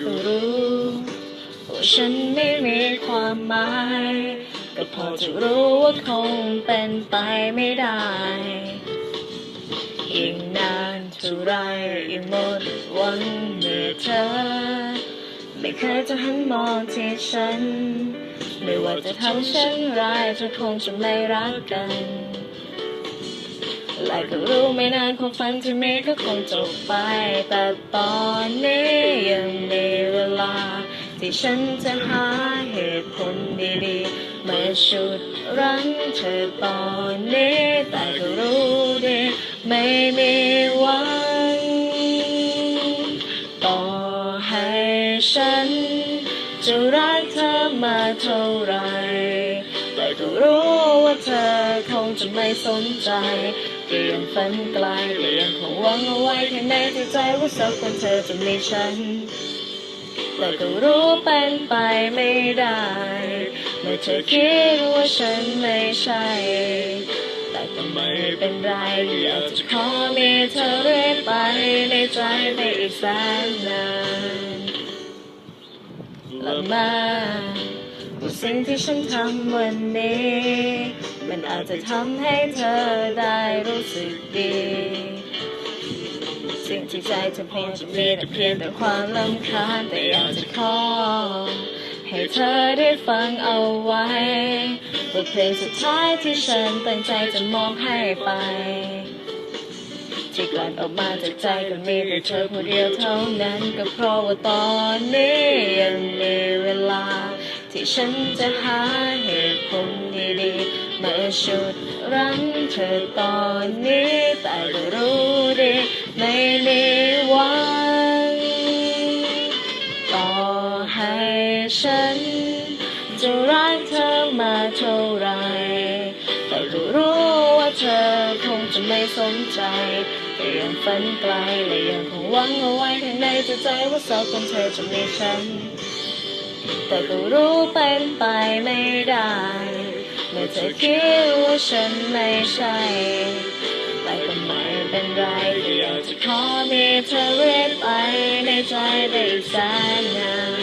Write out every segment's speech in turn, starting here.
ก็รู้ว่าฉันไม่มีความหมาย ก็พอจะรู้ว่าคงเป็นไปไม่ได้อีกนานเท่าไรอีกหมดวันเมื่อเธอ ไม่เคยจะหันมองที่ฉัน ไม่ว่าจะทำเช่นไรจะคงจะไม่รักกัน และก็รู้ไม่นานความฝันที่มีก็คงจบไป แต่ตอนนี้ยังมีเวลา ที่ฉันจะหาเหตุผลดีๆมาชุดรั้งเธอตอนนี้แต่ก็รู้ดีไม่มีวันต่อให้ฉัน จะรักเธอมาเท่าไรแต่ก็รู้ว่าเธอคงจะไม่สนใจ ก็ยังฝันไกลก็ยังคงหวังเอาไว้แค่ในที่ใจว่าสักวันเธอจะมีฉันแต่ก็รู้เป็นไปไม่ได้ เมื่อเธอคิดว่าฉันไม่ใช่ แต่ก็ไม่เป็นไรอยากจะขอมีเธอเรื่อยไปในใจไปอีกแสนนานละมาว่าสิ่งที่ฉันทำวันนี้ มันอาจจะทำให้เธอได้รู้สึกดี สิ่งที่ใจจะเพียงจะมีแต่เพียงแต่ความลำคาญแต่อยากจะขอให้เธอได้ฟังเอาไว้บทเพลงสุดท้ายที่ฉันตั้งใจจะมอบให้ไปที่กลั่นออกมาจากใจก็มีแต่เธอคนเดียวเท่านั้นก็เพราะว่าตอนนี้ยังมีเวลา ที่ฉันจะหาเหตุ ๆมาชุดรั้งเธอตอนนี้แต่ก็รู้ดีไม่มีวันต่อให้ฉันจะรักเธอมาเท่าไรแต่ก็รู้ว่าเธอคงจะไม่สนใจแต่ยังฝันไกลและยังคงหวังเอาไว้ข้างในจใจว่าสักวันเธอจะมีฉัน แต่ก็รู้เป็นไปไม่ได้ เธอคิดว่าฉันไม่ใช่ แต่ก็ไม่เป็นไรอยากจะขอมีเธอเรื่อยไปในใจได้อีกแสนนาน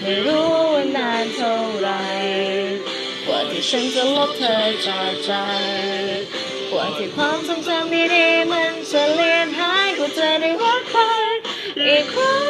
ไม่รู้ว่านานเท่าไรกว่าที่ฉันจะลบเธอจากใจกว่าที่ความทรงจำดีๆมันจะเลือนหายกว่าจะได้รักใครอีกครั้ง